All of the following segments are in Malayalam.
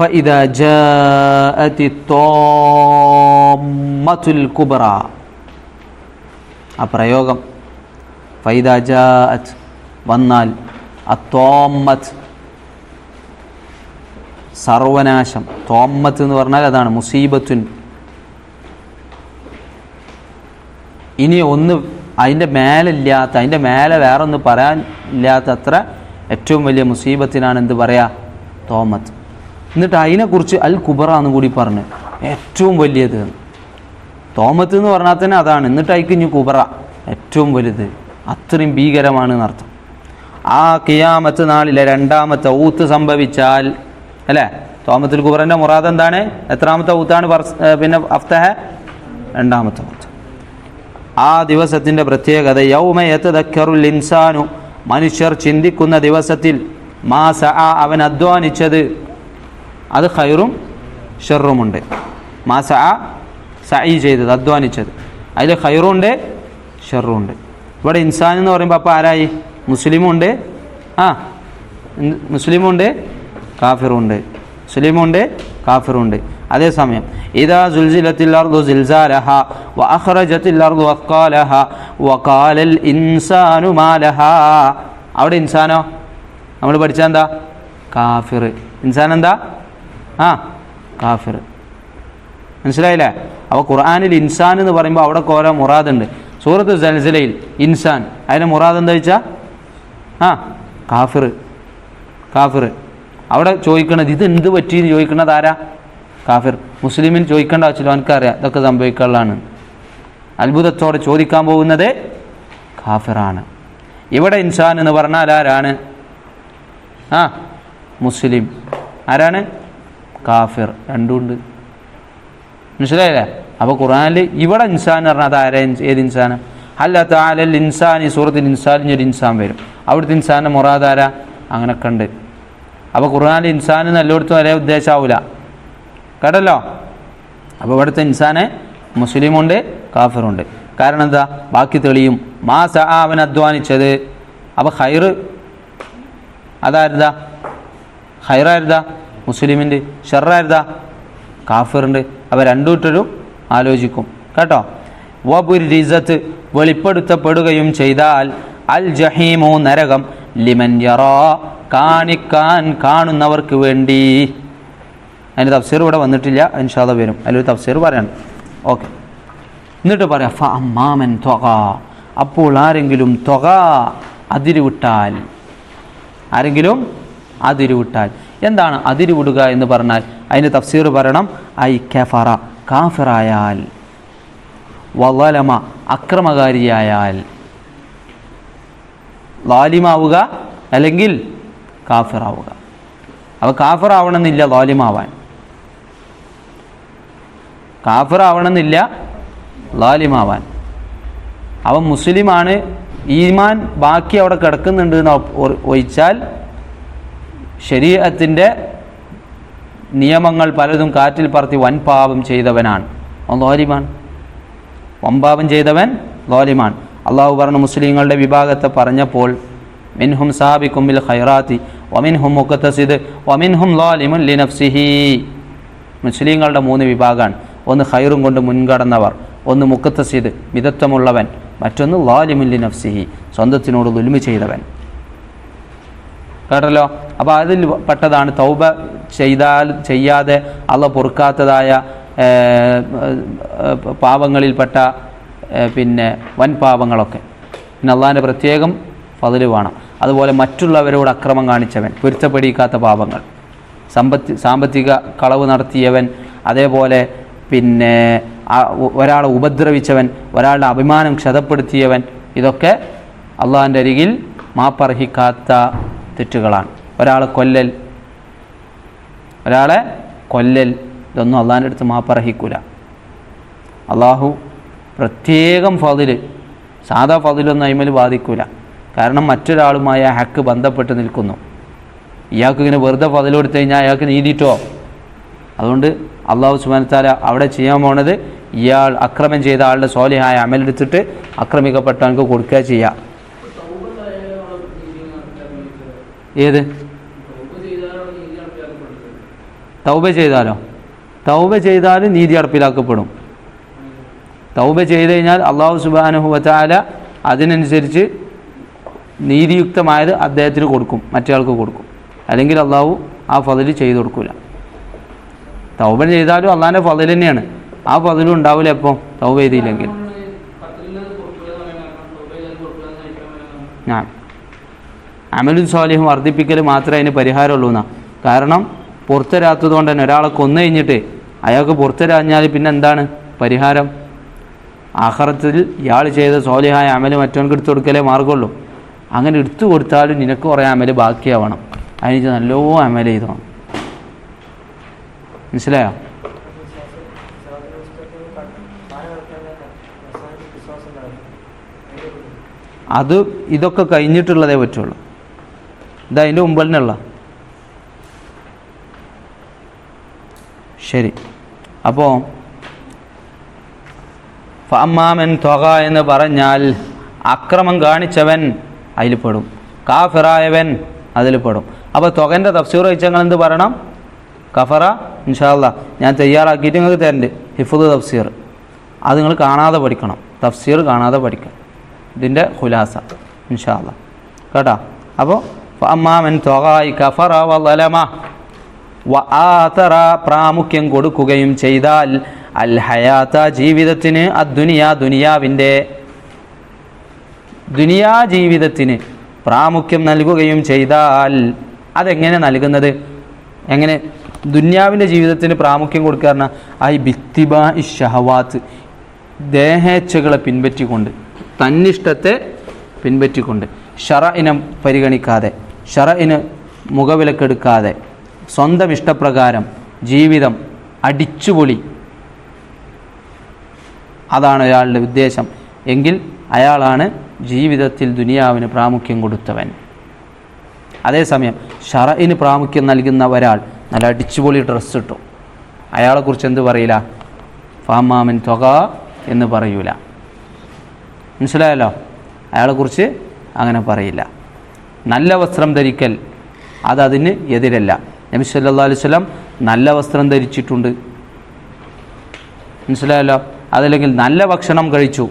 فإذا جاءت الطامة الكبرى ആ പ്രയോഗം ഫൈദ ജാഅത്ത് വന്നാൽ അത്തോമ്മത്ത് സർവനാശം തോമ്മത്ത് എന്ന് പറഞ്ഞാൽ അതാണ് മുസീബത്തുൻ ഇനി ഒന്ന് അതിൻ്റെ മേലില്ലാത്ത അതിൻ്റെ മേലെ വേറെ ഒന്ന് പറയാൻ ഇല്ലാത്ത അത്ര ഏറ്റവും വലിയ മുസീബത്തിനാണ് എന്ത് പറയാ തോമത്ത് എന്നിട്ട് അതിനെക്കുറിച്ച് അൽ കുബറ എന്ന് കൂടി പറഞ്ഞു. ഏറ്റവും വലിയത്. തോമത്ത് എന്ന് പറഞ്ഞാൽ തന്നെ അതാണ്. എന്നിട്ട് അതിക്ക് ഇനി കുബറ ഏറ്റവും വലുത്. അത്രയും ഭീകരമാണ് എന്നർത്ഥം. ആ കിയാമത്ത് നാളിലെ രണ്ടാമത്തെ ഊത്ത് സംഭവിച്ചാൽ അല്ലേ? തോമത്തിൽ കുബറന്റെ മുറാദ് എന്താണ്? എത്രാമത്തെ ഊത്താണ്? പിന്നെ അഫ്തഹ? രണ്ടാമത്തെ ഊത്ത്. ആ ദിവസത്തിന്റെ പ്രത്യേകത യൗമയത്തതക്കറുൽ ഇൻസാനു. മനുഷ്യർ ചിന്തിക്കുന്ന ദിവസത്തിൽ മാസ അവൻ അധ്വാനിച്ചത് അത് ഖൈറും ഷെറുമുണ്ട്. മാസ സഈ ചെയ്തത് അധ്വാനിച്ചത്. അതിൽ ഖൈറുണ്ട് ഷെറുണ്ട് ഇവിടെ ഇൻസാൻ എന്ന് പറയുമ്പോൾ അപ്പോൾ ആരായി? മുസ്ലിമുണ്ട്. ആ മുസ്ലിമുണ്ട് കാഫിറുണ്ട്. മുസ്ലിമുണ്ട് കാഫിറുണ്ട്. അതേസമയം ഇതാ സുൽസിലത്തിൽ അർദു വ അർദു വ ഖാലൽ ഇൻസാനു അവിടെ ഇൻസാനോ? നമ്മൾ പഠിച്ച എന്താ? കാഫിർ ഇൻസാൻ എന്താ? ആ കാഫിർ. മനസ്സിലായില്ലേ? അപ്പോൾ ഖുർആാനിൽ ഇൻസാൻ എന്ന് പറയുമ്പോൾ അവിടെ ഓരോ മുറാദുണ്ട്. സൂറത്ത് സൽസിലയിൽ ഇൻസാൻ. അതിന് മുറാദ് എന്താ വെച്ചാൽ ആ കാഫിർ. കാഫിർ. അവിടെ ചോദിക്കണത് ഇത് എന്ത് പറ്റി എന്ന് ചോദിക്കുന്നത് ആരാ? കാഫിർ. മുസ്ലിമിൽ ചോദിക്കേണ്ട ആവശ്യമില്ല എനിക്കറിയാം ഇതൊക്കെ സംഭവിക്കാനുള്ളതാണ്. അത്ഭുതത്തോടെ ചോദിക്കാൻ പോകുന്നത് കാഫിറാണ്. ഇവിടെ ഇൻസാൻ എന്ന് പറഞ്ഞാൽ ആരാണ്? ആ മുസ്ലിം. ആരാണ്? കാഫിർ രണ്ടുമുണ്ട്. മനസ്സിലായില്ലേ? അപ്പോൾ ഖുറാനിൽ ഇവിടെ ഇൻസാൻ എന്ന് പറഞ്ഞാൽ അത് ആരാ ഏത് ഇൻസാന്? അല്ല താലൽ ഇൻസാൻ ഈ സൂറത്തിൽ ഇൻസാൻ ഒരു ഇൻസാൻ വരും. അവിടുത്തെ ഇൻസാന്റെ മൊറാദാര അങ്ങനെയൊക്കെ ഉണ്ട്. അപ്പോൾ ഖുർആനിൽ ഇൻസാൻ എന്ന് എല്ലായിടത്തും ഒരേ ഉദ്ദേശമാവില്ല കേട്ടല്ലോ? അപ്പോൾ ഇവിടുത്തെ ഇൻസാന് മുസ്ലിമുണ്ട് കാഫിറുണ്ട്. കാരണം എന്താ? ബാക്കി തെളിയും. മാ സ അവൻ അധ്വാനിച്ചത്. അപ്പോൾ ഹൈറ് അതാരുതാ ഹൈറായിരുതാ മുസ്ലിമിന്റെ ഷെറായിരുതാ കാഫിറുണ്ട് അവ രണ്ടൂട്ടരും ആലോചിക്കും. കേട്ടോ? വബുരി റിസത്ത് വെളിപ്പെടുത്തപ്പെടുകയും ചെയ്താൽ അൽ ജഹീമോ നരകം ലിമൻ യറോ കാണിക്കാൻ കാണുന്നവർക്ക് വേണ്ടി. അതിന്റെ തഫ്സീർ ഇവിടെ വന്നിട്ടില്ല ഇൻഷാദ വരും. അതിലൊരു തഫ്സീർ പറയണം. ഓക്കെ. എന്നിട്ട് പറയാം ഫ അമ്മാമൻ തൊക അപ്പോൾ ആരെങ്കിലും തൊക അതിരുവിട്ടാൽ. ആരെങ്കിലും അതിരുവിട്ടാൽ. എന്താണ് അതിരുവിടുക എന്ന് പറഞ്ഞാൽ അതിന് തഫ്സീർ പറയണം ഐ കഫറ കാഫിറായാൽ. വലമ അക്രമകാരിയായാൽ. ലാലിമാവുക അല്ലെങ്കിൽ കാഫിറാവുക. അപ്പോൾ കാഫിറാവണമെന്നില്ല ലാലിമാവാൻ. കാഫിറാവണമെന്നില്ല ലാലിമാവാൻ. അവൻ മുസ്ലിമാണ് ഈമാൻ ബാക്കി അവിടെ കിടക്കുന്നുണ്ട് എന്ന് ഒഴിച്ചാൽ ശരീരത്തിന്റെ നിയമങ്ങൾ പലതും കാറ്റിൽ പറത്തി വൻപാപം ചെയ്തവനാണ്. ലോലിമാൻ വമ്പാപം ചെയ്തവൻ ലോലിമാൻ അള്ളാഹു പറഞ്ഞ മുസ്ലിങ്ങളുടെ വിഭാഗത്തെ പറഞ്ഞപ്പോൾ മിൻഹും സാബിക്കും ബിൽ ഖൈറാത്തി വമിൻഹും മുക്കത്തസിദ് വമിൻഹും ലോലിമുൻ ലിനഫ്സിഹി. മുസ്ലിങ്ങളുടെ മൂന്ന് വിഭാഗമാണ് ഒന്ന് ഖൈറും കൊണ്ട് മുൻകടന്നവർ ഒന്ന് മുക്കത്തസിദ് മിതത്വമുള്ളവൻ മറ്റൊന്ന് ലോലിമുൻ ലിനഫ്സിഹി സ്വന്തത്തിനോട് ദുൽമി ചെയ്തവൻ. കേട്ടല്ലോ? അപ്പോൾ അതിൽ പെട്ടതാണ് തൗബ ചെയ്താൽ ചെയ്യാതെ അള്ള പൊറുക്കാത്തതായ പാപങ്ങളിൽപ്പെട്ട പിന്നെ വൻ പാപങ്ങളൊക്കെ. പിന്നെ അള്ളാഹിന്റെ പ്രത്യേകം പതിൽ വേണം. അതുപോലെ മറ്റുള്ളവരോട് അക്രമം കാണിച്ചവൻ പൊരുത്തപ്പെടിക്കാത്ത പാപങ്ങൾ. സമ്പത്തി സാമ്പത്തിക കളവ് നടത്തിയവൻ അതേപോലെ പിന്നെ ഒരാളെ ഉപദ്രവിച്ചവൻ ഒരാളുടെ അഭിമാനം ക്ഷതപ്പെടുത്തിയവൻ ഇതൊക്കെ അള്ളാഹിന്റെ അരികിൽ മാപ്പർഹിക്കാത്ത തെറ്റുകളാണ്. ഒരാളെ കൊല്ലൽ. ഒരാളെ കൊല്ലൽ. ഇതൊന്നും അള്ളാഹിന്റെ അടുത്ത് മാപ്പർഹിക്കൂല അള്ളാഹു പ്രത്യേകം ഫതിൽ സാധാ ഫതിലൊന്നും അയിമൽ ബാധിക്കൂല. കാരണം മറ്റൊരാളുമായി ആ ഹക്ക് ബന്ധപ്പെട്ട് നിൽക്കുന്നു. ഇയാൾക്ക് ഇങ്ങനെ വെറുതെ ഫതിൽ കൊടുത്തു കഴിഞ്ഞാൽ അയാൾക്ക് നീതിട്ടോ? അതുകൊണ്ട് അള്ളാഹു സുബാനത്താല അവിടെ ചെയ്യാൻ പോണത് ഇയാൾ അക്രമം ചെയ്ത ആളുടെ സോലിഹായ അമലെടുത്തിട്ട് ആക്രമിക്കപ്പെട്ടവനക്ക് കൊടുക്കുക ചെയ്യുക ഏത്? തൗബ ചെയ്താലോ? തൗബ ചെയ്താൽ നീതി നടപ്പിലാക്കപ്പെടും തൗബ ചെയ്ത് കഴിഞ്ഞാൽ അള്ളാഹു സുബാനുഹു വച്ചാല അതിനനുസരിച്ച് നീതിയുക്തമായത് അദ്ദേഹത്തിന് കൊടുക്കും മറ്റേയാൾക്ക് കൊടുക്കും. അല്ലെങ്കിൽ അള്ളാഹു ആ ഫതിൽ ചെയ്തു കൊടുക്കില്ല തൗബ ചെയ്താലും അള്ളാഹിന്റെ ഫതിൽ തന്നെയാണ്. ആ ഫതിലും ഉണ്ടാവില്ല എപ്പോൾ തൗബ ചെയ്തില്ലെങ്കിൽ. ഞാൻ അമലും സ്വാലിഹും വർദ്ധിപ്പിക്കൽ മാത്രമേ അതിന് പരിഹാരമുള്ളൂ എന്നാ. കാരണം പുറത്തരാത്തത് കൊണ്ട് തന്നെ ഒരാളെ കൊന്നു കഴിഞ്ഞിട്ട് അയാൾക്ക് പുറത്തരാഞ്ഞാൽ പിന്നെ എന്താണ് പരിഹാരം? ആഹ്റത്തിൽ ഇയാൾ ചെയ്ത സ്വാലിഹായ അമൽ മറ്റവർക്ക് എടുത്തു കൊടുക്കലേ മാർഗമുള്ളൂ അങ്ങനെ എടുത്തു കൊടുത്താലും നിനക്ക് കുറേ അമൽ ബാക്കിയാവണം. അതിന് നല്ലോ അമൽ ചെയ്തോണം. മനസ്സിലായോ? അത് ഇതൊക്കെ കഴിഞ്ഞിട്ടുള്ളതേ പറ്റുള്ളൂ. ഇത് അതിന്റെ മുമ്പ് തന്നെയുള്ള ശരി. അപ്പോൾ ഫമാമൻ തൊക എന്ന് പറഞ്ഞാൽ അക്രമം കാണിച്ചവൻ അതിൽ പെടും. കാഫിറായവൻ അതിൽ പെടും. അപ്പോൾ തൊകന്റെ തഫ്സീർ വെച്ചങ്ങൾ എന്ത് പറയണം? കഫറ ഇൻഷാല്ല ഞാൻ തയ്യാറാക്കിയിട്ട് നിങ്ങൾക്ക് തരണ്ട്. ഹിഫുദ് തഫ്സീർ. അത് നിങ്ങൾ കാണാതെ പഠിക്കണം. തഫ്സീർ കാണാതെ പഠിക്കണം. ഇതിന്റെ ഖുലാസ ഇൻഷാല്ല കേട്ടോ? അപ്പോൾ അമ്മാമൻ തൊകായി കഫറ വലമ വ ആതറ പ്രാമുഖ്യം കൊടുക്കുകയും ചെയ്താൽ അൽ ഹയാത്ത ജീവിതത്തിന് അദ്ദുനിയ ദുനിയാവിന്റെ ദുനിയാ ജീവിതത്തിന് പ്രാമുഖ്യം നൽകുകയും ചെയ്താൽ അതെങ്ങനെ നൽകുന്നത്? എങ്ങനെ? ദുന്യാവിന്റെ ജീവിതത്തിന് പ്രാമുഖ്യം കൊടുക്കുക പറഞ്ഞാൽ ഐ ബിത്തിബ ഇഷഹവാത്ത് ദേഹേച്ഛകളെ പിൻപറ്റിക്കൊണ്ട് തന്നിഷ്ടത്തെ പിൻപറ്റിക്കൊണ്ട് ഷറ ഇനം പരിഗണിക്കാതെ. ഷറ ഇന് മുഖവിലക്കെടുക്കാതെ സ്വന്തം ഇഷ്ടപ്രകാരം ജീവിതം അടിച്ചുപൊളി. അതാണ് അയാളുടെ ഉദ്ദേശം. എങ്കിൽ അയാളാണ് ജീവിതത്തിൽ ദുനിയാവിന് പ്രാമുഖ്യം കൊടുത്തവൻ. അതേസമയം ഷറയിന് പ്രാമുഖ്യം നൽകുന്ന ഒരാൾ നല്ല അടിച്ചുപൊളി ഡ്രസ്സ് ഇട്ടു. അയാളെക്കുറിച്ച് എന്ത് പറയില്ല? ഫാമാമിൻ തുക എന്ന് പറയൂല. മനസ്സിലായല്ലോ? അയാളെക്കുറിച്ച് അങ്ങനെ പറയില്ല. നല്ല വസ്ത്രം ധരിക്കൽ അതതിന് എതിരല്ല. നബി സല്ലല്ലാഹു അലൈഹി വസല്ലം നല്ല വസ്ത്രം ധരിച്ചിട്ടുണ്ട്. മനസ്സിലായല്ലോ? അതല്ലെങ്കിൽ നല്ല ഭക്ഷണം കഴിച്ചു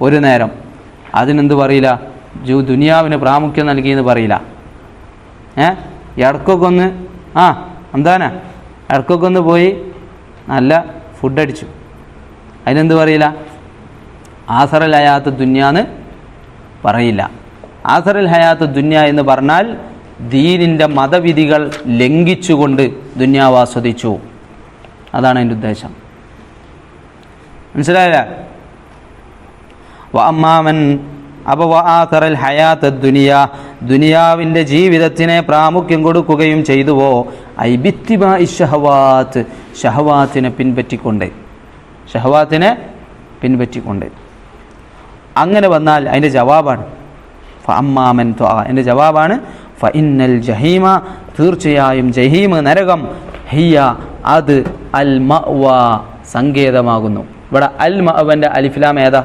ഒരു നേരം. അതിനെന്ത് പറയില്ല? ജു ദുനിയാവിന് പ്രാമുഖ്യം നൽകിയെന്ന് പറയില്ല. ഏ? ഇടക്കൊക്കെ ഒന്ന് ആ എന്താനാ ഇടക്കൊക്കെ ഒന്ന് പോയി നല്ല ഫുഡ് അടിച്ചു. അതിനെന്ത് പറയില്ല? ആസറലയാത്ത ദുന്യാന്ന് പറയില്ല. ആസറൽ ഹയാത്ത് ദുന്യ എന്ന് പറഞ്ഞാൽ ദീനിന്റെ മതവിധികൾ ലംഘിച്ചുകൊണ്ട് ദുന്യാവ് ആസ്വദിച്ചു അതാണ് എന്റെ ഉദ്ദേശം. മനസ്സിലായില്ല? വമ്മാമൻ അപ്പൊ വആതറൽ ഹയാത്ത് ദുനിയ ദുനിയാവിന്റെ ജീവിതത്തിനെ പ്രാമുഖ്യം കൊടുക്കുകയും ചെയ്തുവോ? ഐബിത്തിബ ഷഹവാത്ത് ഷഹവാത്തിനെ പിൻപറ്റിക്കൊണ്ട്. ഷഹവാത്തിനെ പിൻപറ്റിക്കൊണ്ട്. അങ്ങനെ വന്നാൽ അതിന്റെ ജവാബാണ്. ഫഅമ്മാമൻ ത്വ എന്റെ ജവാബാണ് ഫ ഇന്നൽ ജഹീമ. തീർച്ചയായും ജഹീമ നരകം ഹിയ അത് അൽ മഅ്വ സങ്കേതമാകുന്നു. ഇവിടെ അൽ മഅവന്റെ അലിഫിലാം ഏതാ?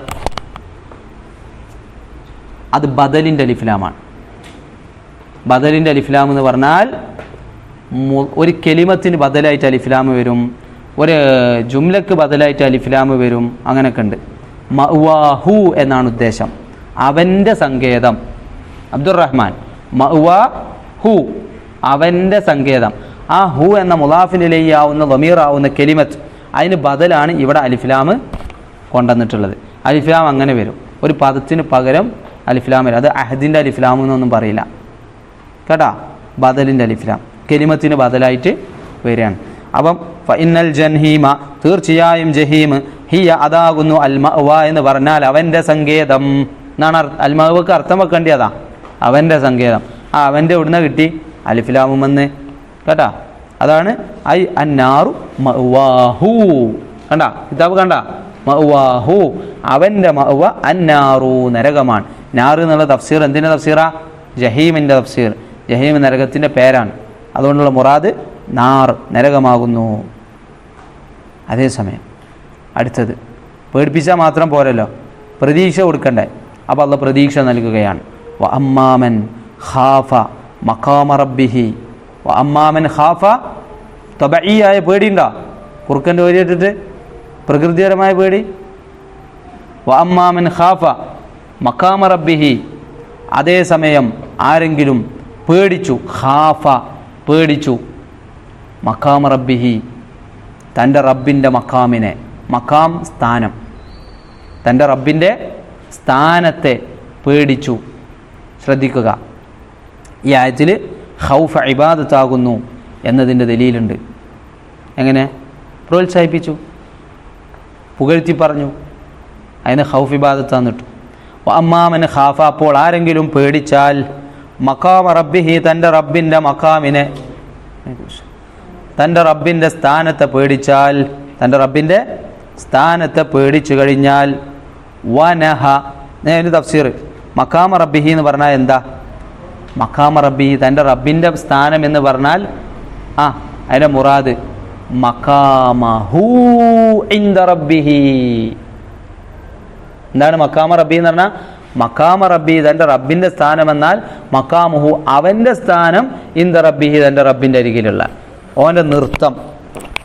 അത് ബദലിന്റെ അലിഫിലാമാണ്. ബദലിന്റെ അലിഫിലാം എന്ന് പറഞ്ഞാൽ ഒരു കെലിമത്തിന് ബദലായിട്ട് അലിഫിലാം വരും ഒരു ജുംലക്ക് ബദലായിട്ട് അലിഫിലാം വരും അങ്ങനെയൊക്കെ ഉണ്ട്. മഅ്വാഹു എന്നാണ് ഉദ്ദേശം. അവന്റെ സങ്കേതം. അബ്ദുറഹ്മാൻ. മഅ്വാ ഹു അവന്റെ സങ്കേതം. ആ ഹു എന്ന മുലാഫിനിലെയ്യാവുന്ന വമീറാവുന്ന കെലിമത്ത് അതിന് ബദലാണ് ഇവിടെ അലിഫ്ലാം കൊണ്ടുവന്നിട്ടുള്ളത്. അലിഫ്ലാം അങ്ങനെ വരും. ഒരു പദത്തിന് പകരം അലിഫ്ലാം വരും. അത് അഹദിന്റെ അലിഫ്ലാം എന്നൊന്നും പറയില്ല. കേട്ടാ? ബദലിന്റെ അലിഫ്ലാം. കെലിമത്തിന് ബദലായിട്ട് വരികയാണ്. അപ്പം ഫൈനൽ ജൻഹീമ തീർച്ചയായും ജഹീം ഹിയ അതാകുന്നു അൽമ എന്ന് പറഞ്ഞാൽ അവന്റെ സങ്കേതം. എന്നാണ് അർത്ഥം അർത്ഥം വെക്കേണ്ടതാ അവന്റെ സങ്കേതം. ആ അവന്റെ ഉടനെ കിട്ടി? അലിഫിലാമെന്ന് കേട്ടാ? അതാണ് ഐ അന്നാറു മഹു കണ്ട? കിതാബ് കണ്ട? മഹു അവന്റെ മഹുവ അന്നാറു നരകമാണ്. നാറ് എന്നുള്ള തഫ്സീർ എന്തിന്റെ തഫ്സീറാ? ജഹീമിന്റെ തഫ്സീർ. ജഹീം നരകത്തിന്റെ പേരാണ്. അതുകൊണ്ടുള്ള മുറാദ് നാർ നരകമാകുന്നു. അതേസമയം അടുത്തത്. പേടിപ്പിച്ചാൽ മാത്രം പോരല്ലോ. പ്രതീക്ഷ കൊടുക്കണ്ടേ. അപ്പോൾ അള്ള പ്രതീക്ഷ നൽകുകയാണ്. വ അമ്മാമൻ ഖാഫ മഖാമ റബ്ബിഹി. വ അമ്മാമൻ ഖാഫ തബഈയായ പേടിയുണ്ടോ കുറുക്കന്റെ ഓരിയിട്ടിട്ട് പ്രകൃതിപരമായ പേടി? വ അമ്മാമൻ ഖാഫ മക്കാമ റബ്ബിഹി. അതേസമയം ആരെങ്കിലും പേടിച്ചു ഖാഫ പേടിച്ചു മക്കാമ റബ്ബിഹി തന്റെ റബ്ബിന്റെ മക്കാമിനെ മക്കാം സ്ഥാനം തന്റെ റബ്ബിന്റെ സ്ഥാനത്തെ പേടിച്ചു. ശ്രദ്ധിക്കുക. ഈ ആയത്തിൽ ഹൗഫ ഇബാദത്താകുന്നു എന്നതിന്റെ ദലീലുണ്ട്. എങ്ങനെ? പ്രോത്സാഹിപ്പിച്ചു. പുകഴ്ത്തി പറഞ്ഞു. അതിന് ഹൗഫ് ഇബാദത്താന്നിട്ടു അമ്മാമന് ഖാഫ അപ്പോൾ ആരെങ്കിലും പേടിച്ചാൽ മക്കാമ റബ്ബിഹി തന്റെ റബ്ബിന്റെ മക്കാമിനെ തന്റെ റബ്ബിന്റെ സ്ഥാനത്തെ പേടിച്ചാൽ തന്റെ റബ്ബിന്റെ സ്ഥാനത്തെ പേടിച്ചു കഴിഞ്ഞാൽ വനഹ തഫ്സീർ മക്കാമ റബ്ബിഹി എന്ന് പറഞ്ഞാൽ എന്താ? മക്കാമ റബ്ബിഹി തന്റെ റബ്ബിന്റെ സ്ഥാനം എന്ന് പറഞ്ഞാൽ ആ അതിന്റെ മുറാദ് റബ്ബിഹി. എന്താണ് മക്കാമ റബ്ബി എന്ന് പറഞ്ഞാൽ? മക്കാമ റബ്ബി തന്റെ റബ്ബിന്റെ സ്ഥാനം എന്നാൽ മക്കാമുഹു അവന്റെ സ്ഥാനം ഇന്ദ റബ്ബിഹി തന്റെ റബ്ബിന്റെ അരികിലുള്ള. ഓന്റെ നൃത്തം.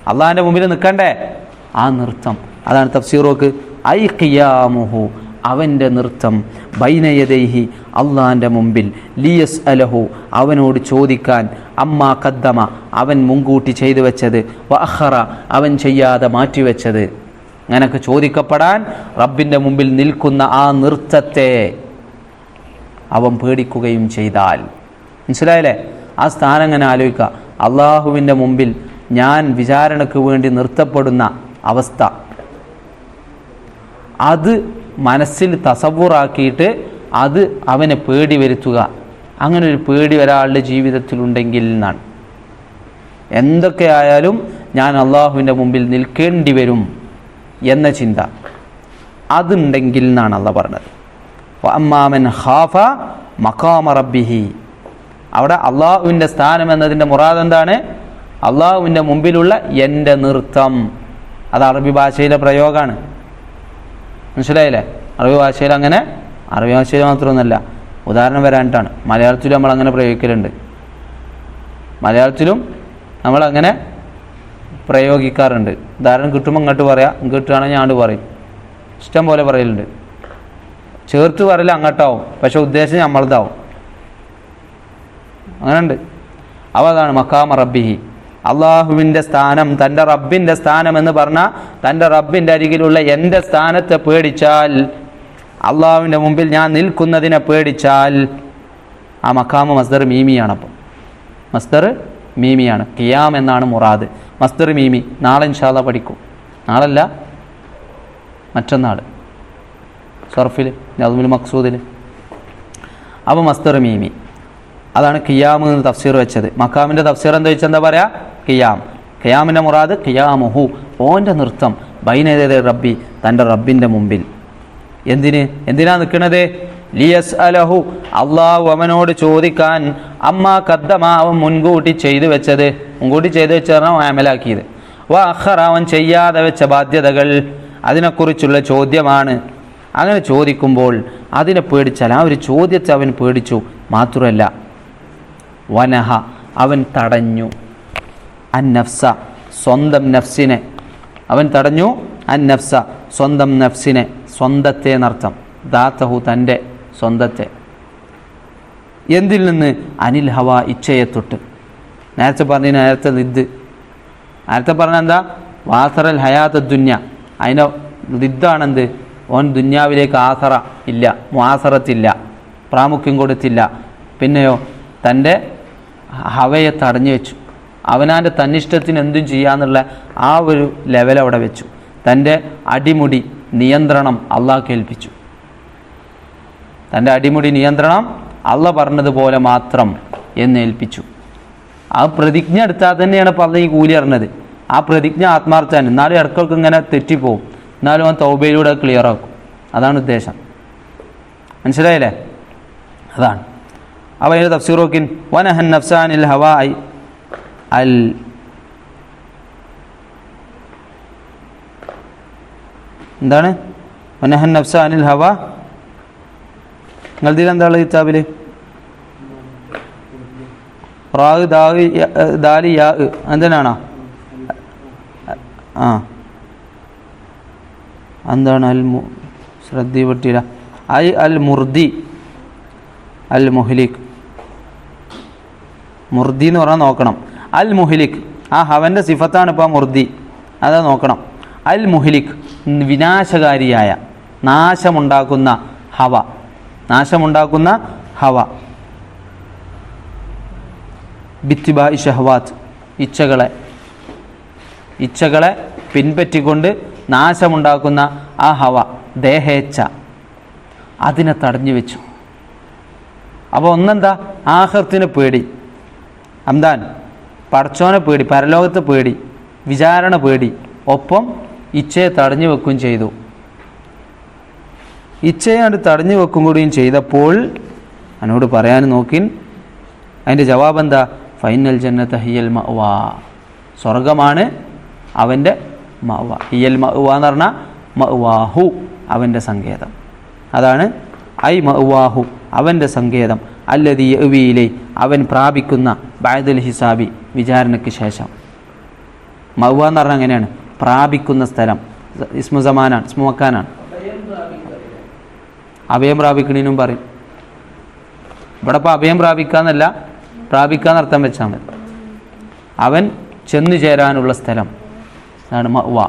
അള്ളാഹിന്റെ മുമ്പിൽ നിൽക്കണ്ടേ? ആ നൃത്തം. അതാണ് തഫ്സീറോക്ക് ഐ ഖിയാമുഹു. അവന്റെ നൃത്തം. ബൈനയദേഹി അള്ളാന്റെ മുമ്പിൽ. ലിയസ് അലഹു അവനോട് ചോദിക്കാൻ അമ്മ കദ്ദമ അവൻ മുൻകൂട്ടി ചെയ്തു വെച്ചത്. വഹറ അവൻ ചെയ്യാതെ മാറ്റിവെച്ചത് അങ്ങനൊക്കെ ചോദിക്കപ്പെടാൻ റബ്ബിന്റെ മുമ്പിൽ നിൽക്കുന്ന ആ നൃത്തത്തെ അവൻ പേടിക്കുകയും ചെയ്താൽ. മനസ്സിലായല്ലേ? ആ സ്ഥാനം അങ്ങനെ ആലോചിക്കുക? അള്ളാഹുവിന്റെ മുമ്പിൽ ഞാൻ വിചാരണയ്ക്ക് വേണ്ടി നിർത്തപ്പെടുന്ന അവസ്ഥ. അത് മനസ്സിൽ തസവൂറാക്കിയിട്ട് അത് അവനെ പേടി വരുത്തുക. അങ്ങനെ ഒരു പേടി ഒരാളുടെ ജീവിതത്തിലുണ്ടെങ്കിൽ എന്നാണ്. എന്തൊക്കെ ആയാലും ഞാൻ അള്ളാഹുവിന്റെ മുമ്പിൽ നിൽക്കേണ്ടി വരും എന്ന ചിന്ത. അതുണ്ടെങ്കിൽ എന്നാണ് അള്ള പറഞ്ഞത്. അമ്മാമൻ ഹാഫ മക്കാമ റബ്ബിഹി. അവിടെ അള്ളാഹുവിന്റെ സ്ഥാനം എന്നതിന്റെ മുറാദ് എന്താണ്? അള്ളാഹുവിന്റെ മുമ്പിലുള്ള എന്റെ നൃത്തം. അത് അറബി ഭാഷയിലെ പ്രയോഗമാണ്. മനസ്സിലായില്ലേ? അറബി ഭാഷയിൽ അങ്ങനെ അറബി ഭാഷയിൽ മാത്രമൊന്നുമല്ല. ഉദാഹരണം വരാനിട്ടാണ്. മലയാളത്തിലും നമ്മൾ അങ്ങനെ പ്രയോഗിക്കലുണ്ട്. മലയാളത്തിലും നമ്മൾ നമ്മളങ്ങനെ പ്രയോഗിക്കാറുണ്ട്. ഉദാഹരണം കിട്ടുമ്പോൾ ഇങ്ങോട്ട് പറയാം. കിട്ടുകയാണെങ്കിൽ ഞാൻ അങ്ങോട്ട് പറയും. ഇഷ്ടം പോലെ പറയലുണ്ട്. ചേർത്ത് പറയൽ അങ്ങോട്ടാവും. പക്ഷെ ഉദ്ദേശം നമ്മളതാവും. അങ്ങനെയുണ്ട്. അപ്പോൾ അതാണ് മക്കാമ റബ്ബിഹി. അള്ളാഹുവിന്റെ സ്ഥാനം തന്റെ റബ്ബിന്റെ സ്ഥാനം എന്ന് പറഞ്ഞാൽ തന്റെ റബ്ബിന്റെ അരികിലുള്ള എന്റെ സ്ഥാനത്തെ പേടിച്ചാൽ അള്ളാഹുവിന്റെ മുമ്പിൽ ഞാൻ നിൽക്കുന്നതിനെ പേടിച്ചാൽ ആ മക്കാമ് മസ്ദർ മീമിയാണ് അപ്പം മസ്ദർ മീമിയാണ്. കിയാം എന്നാണ് മുറാദ്. മസ്ദർ മീമി നാളെ ഇൻഷാല്ല പഠിക്കും. നാളല്ല മറ്റന്നാൾ സർഫിൽ നദ്മുൽ മക്സൂദിൽ അപ്പോൾ മസ്ദർ മീമി. അതാണ് കിയാമ് എന്ന് തഫ്സീർ വെച്ചത്. മക്കാമിന്റെ തഫ്സീർ എന്താ വെച്ചാൽ എന്താ പറയുക കിയാം കിയാമിന്റെ മുറാദ് കിയാമുഹു ഓന്റെ നൃത്തം. ബൈനേതേ റബ്ബി? തന്റെ റബ്ബിന്റെ മുമ്പിൽ. എന്തിന്? എന്തിനാ നിൽക്കുന്നത് ലിയസ് അലഹു അള്ളാഹു അവനോട് ചോദിക്കാൻ അമ്മ കദ്ദമ അവൻ മുൻകൂട്ടി ചെയ്തു വെച്ചത്. മുൻകൂട്ടി ചെയ്തു വെച്ചാണ് അമലാക്കിയത്? വാ അഹർ അവൻ ചെയ്യാതെ വെച്ച ബാധ്യതകൾ അതിനെക്കുറിച്ചുള്ള ചോദ്യമാണ്. അങ്ങനെ ചോദിക്കുമ്പോൾ അതിനെ പേടിച്ചാൽ ആ ഒരു ചോദ്യത്തെ അവൻ പേടിച്ചു. മാത്രമല്ല വനഹ. അവൻ തടഞ്ഞു. അൻ നഫ്സ സ്വന്തം നഫ്സിനെ. അവൻ തടഞ്ഞു. അൻ നഫ്സ സ്വന്തം നഫ്സിനെ. സ്വന്തത്തെ എന്നർത്ഥം. ദാത്തഹു തന്റെ സ്വന്തത്തെ. എന്തിൽ നിന്ന് അനിൽ ഹവ ഇച്ഛയെ തൊട്ട്. നേരത്തെ പറഞ്ഞ നേരത്തെ നിദ്. നേരത്തെ പറഞ്ഞ എന്താ? വാസറൽ ഹയാത്ത ദുന്യ. അതിന്റെ ദിദ്ദാണെന്ത് ഓൻ ദുന്യാവിലേക്ക് ആസറ ഇല്ല. മുആസറത്തില്ല. പ്രാമുഖ്യം കൊടുത്തില്ല. പിന്നെയോ? തന്റെ ഹവയെ തടഞ്ഞു വെച്ചു. അവനാന്റെ തന്നിഷ്ടത്തിന് എന്തും ചെയ്യാന്നുള്ള ആ ഒരു ലെവൽ അവിടെ വെച്ചു. തന്റെ അടിമുടി നിയന്ത്രണം അള്ളാഹ് കേൾപ്പിച്ചു. തന്റെ അടിമുടി നിയന്ത്രണം അള്ള പറഞ്ഞതുപോലെ മാത്രം എന്ന് ഏൽപ്പിച്ചു. ആ പ്രതിജ്ഞ എടുത്താൽ തന്നെയാണ് പറഞ്ഞ ഈ കൂലി അറിഞ്ഞത്. ആ പ്രതിജ്ഞ ആത്മാർത്ഥാൻ എന്നാലും ഇടക്കൊക്കെ ഇങ്ങനെ തെറ്റിപ്പോവും. എന്നാലും ആ തൗബയിലൂടെ ക്ലിയർ ആക്കും. അതാണ് ഉദ്ദേശം. മനസ്സിലായില്ലേ? അതാണ്. അപ്പോൾ അതിന്റെ തഫ്സീറോക്കിൻ വനഹൻ നഫ്സാൻ ഇൽ ഹവായ് അൽ എന്താണ്? വനഹൻ നഫ്സാനിൽ ഹവ. നിങ്ങൾ ഇതിൽ എന്താണ് കിതാബിൽ റാഹ് ദാവി ദാലി യാ എന്തിനാണോ? ആ. എന്താണ് അൽ മു ശ്രദ്ധ പറ്റിയില്ല ഐ അൽ മുർദി. അൽ മുഹ്ലിക്. മുർദി എന്ന് പറഞ്ഞാൽ നോക്കണം. അൽ മുഹ്ലിക്. ആ ഹവന്റെ സിഫത്താണ് ഇപ്പോൾ മുർദി. അതാ നോക്കണം. അൽ മുഹ്ലിക് വിനാശകാരിയായ നാശമുണ്ടാക്കുന്ന ഹവ. നാശമുണ്ടാക്കുന്ന ഹവ. ബിത്തിബ ഷഹവാത്ത്. ഇച്ഛകളെ. ഇച്ഛകളെ പിൻപറ്റിക്കൊണ്ട് നാശമുണ്ടാക്കുന്ന ആ ഹവ. ദേഹേച്ച അതിനെ തടഞ്ഞു വെച്ചു. അപ്പോൾ ഒന്നെന്താ? ആഹത്തിന് പേടി. അംദാൻ പടച്ചോനെ പേടി പരലോകത്തെ പേടി വിചാരണ പേടി ഒപ്പം ഇച്ഛയെ തടഞ്ഞു വെക്കുകയും ചെയ്തു. ഇച്ഛയെ അത് തടഞ്ഞു വെക്കും കൂടിയും ചെയ്തപ്പോൾ എന്നോട് പറയാൻ നോക്കിൻ അതിന്റെ ജവാബ് എന്താ ഫൈനൽ ജന്നത്ത് ഹിയൽ മഅ്വാ. സ്വർഗമാണ് അവന്റെ മഅ്വ. ഹിയൽ മഅ്വ എന്ന് പറഞ്ഞാൽ മവാഹു അവന്റെ സങ്കേതം. അതാണ് ഐ മവാഹു അവന്റെ സങ്കേതം. അല്ലതി എവിയിലെ അവൻ പ്രാപിക്കുന്ന ബായദുൽ ഹിസാബി വിചാരണയ്ക്ക് ശേഷം. മൗവ എന്ന് പറഞ്ഞാൽ എങ്ങനെയാണ്? പ്രാപിക്കുന്ന സ്ഥലം. ഇസ്മു സമാനാണ് ഇസ്മു മക്കാനാണ്. അഭയം പ്രാപിക്കണേനും പറയും. ഇവിടെ ഇപ്പോൾ അഭയം പ്രാപിക്കാന്നല്ല പ്രാപിക്കാന്ന് അർത്ഥം വെച്ചാൽ മതി. അവൻ ചെന്നു ചേരാനുള്ള സ്ഥലം. അതാണ് മൗവ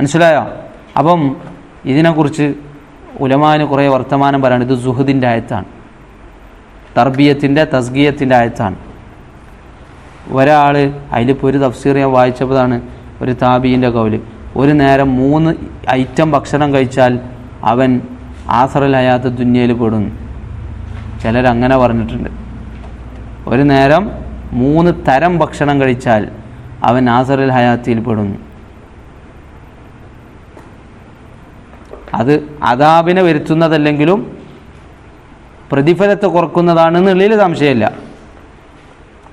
മനസ്സിലായോ? അപ്പം ഇതിനെക്കുറിച്ച് ഉലമാന് കുറേ വർത്തമാനം പറയാണ്. ഇത് സുഹൃദിന്റെ ആയത്താണ്. തർബീയത്തിന്റെ തസ്ഗീയത്തിന്റെ ആയത്താണ്. ഒരാൾ അതിലിപ്പോൾ ഒരു തഫ്സീർ ഞാൻ വായിച്ചപ്പോഴാണ് ഒരു താബീന്റെ കൗൽ. ഒരു നേരം മൂന്ന് ഐറ്റം ഭക്ഷണം കഴിച്ചാൽ അവൻ ആസറൽ ഹയാത്ത് ദുന്യയിൽ പെടുന്നു. ചിലരങ്ങനെ പറഞ്ഞിട്ടുണ്ട്. ഒരു നേരം മൂന്ന് തരം ഭക്ഷണം കഴിച്ചാൽ അവൻ ആസറൽ ഹയാത്തിയിൽ പെടുന്നു. അത് അതാബിനെ വരുത്തുന്നതല്ലെങ്കിലും പ്രതിഫലത്തെ കുറക്കുന്നതാണെന്നുള്ളതിൽ സംശയമില്ല.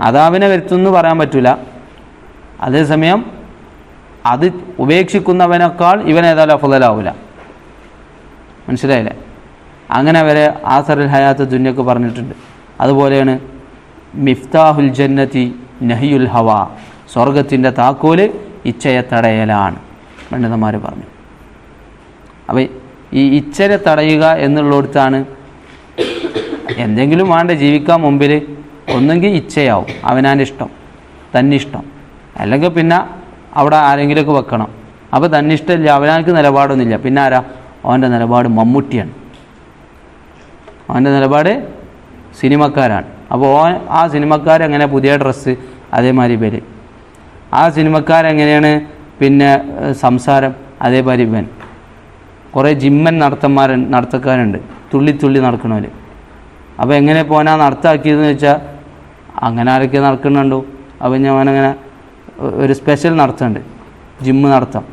അതാവിനെ വരുത്തുമെന്ന് പറയാൻ പറ്റില്ല അതേസമയം അത് ഉപേക്ഷിക്കുന്നവനേക്കാൾ ഇവൻ ഏതായാലും അഫുതലാവില്ല മനസ്സിലായില്ലേ? അങ്ങനെ വരെ ആസറുൽ ഹയാത്ത് ദുന്യക്ക് പറഞ്ഞിട്ടുണ്ട്. അതുപോലെയാണ് മിഫ്താഹുൽ ജന്നത്തി നഹിയുൽ ഹവ സ്വർഗത്തിന്റെ താക്കോൽ ഇച്ഛയെ തടയലാണ് പണ്ഡിതന്മാർ പറഞ്ഞു. അപ്പം ഈ ഇച്ഛരെ തടയുക എന്നുള്ളിടത്താണ് എന്തെങ്കിലും വേണ്ട ജീവിക്കാൻ മുമ്പിൽ ഒന്നെങ്കിൽ ഇച്ഛയാവും അവനാന്റെ ഇഷ്ടം തന്നിഷ്ടം അല്ലെങ്കിൽ പിന്നെ അവിടെ ആരെങ്കിലുമൊക്കെ വെക്കണം. അപ്പോൾ തന്നിഷ്ടമില്ല അവനാർക്ക് നിലപാടൊന്നുമില്ല. പിന്നെ ആരാ? അവന്റെ നിലപാട് മമ്മൂട്ടിയാണ്. അവന്റെ നിലപാട് സിനിമക്കാരാണ്. അപ്പോൾ ഓ ആ സിനിമക്കാരെങ്ങനെ പുതിയ ഡ്രസ്സ് അതേമാതിരി പേര് ആ സിനിമക്കാരെങ്ങനെയാണ് പിന്നെ സംസാരം അതേമാതിരി ഇവൻ. കുറേ ജിമ്മൻ നടത്തന്മാർ നടത്തക്കാരുണ്ട്. തുള്ളി തുള്ളി നടക്കണവർ അപ്പോൾ എങ്ങനെ പോനാ നടത്താക്കിയതെന്ന് വെച്ചാൽ അങ്ങനെ ആരൊക്കെ നടക്കുന്നുണ്ടോ? അപ്പോൾ ഞാൻ അങ്ങനെ ഒരു സ്പെഷ്യൽ നടത്തുന്നുണ്ട് ജിമ്മ് നടത്താം.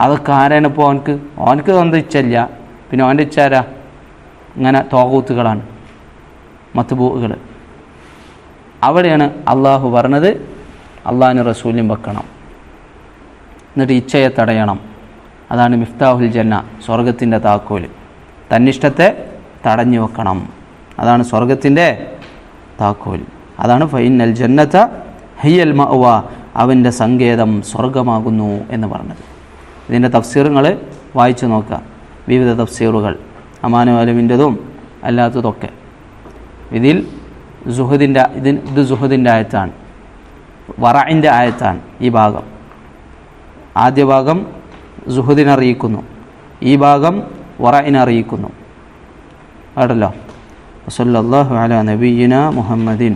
അതൊക്കെ ആരാണ് ഇപ്പോൾ അവനക്ക് അവനക്ക് സ്വന്തം ഇച്ഛയില്ല. പിന്നെ അവന്റെ ഇച്ഛാരാ ഇങ്ങനെ തോകൂത്തുകളാണ്. മത്തുബൂകൾ അവിടെയാണ് അള്ളാഹു പറഞ്ഞത് അള്ളാഹിന് റസൂലിനും വെക്കണം. എന്നിട്ട് ഇച്ഛയെ തടയണം. അതാണ് മിഫ്താഹുൽ ജന്ന സ്വർഗത്തിന്റെ താക്കോൽ. തന്നിഷ്ടത്തെ തടഞ്ഞു വെക്കണം. അതാണ് സ്വർഗത്തിന്റെ താക്കോൽ. അതാണ് ഫൈനൽ ജന്നത്ത ഹയ്യൽ മഅവ അവന്റെ സങ്കേതം സ്വർഗമാകുന്നു എന്ന് പറഞ്ഞത്. ഇതിന്റെ തഫ്സീറുകൾ വായിച്ചു നോക്കുക. വിവിധ തഫ്സീറുകൾ അമാനു അലുവിന്റെതും അല്ലാത്തതൊക്കെ. ഇതിൽ സുഹദിന്റെ ഇതിൻ ഇത് സുഹദിന്റെ ആയത്താണ്. വറഇന്റെ ആയത്താണ് ഈ ഭാഗം. ആദ്യ ഭാഗം സുഹദിനെ അറിയിക്കുന്നു. ഈ ഭാഗം വറയിനെ കേട്ടല്ലോ വസല്ലാഹു അല നബീന മുഹമ്മദിൻ.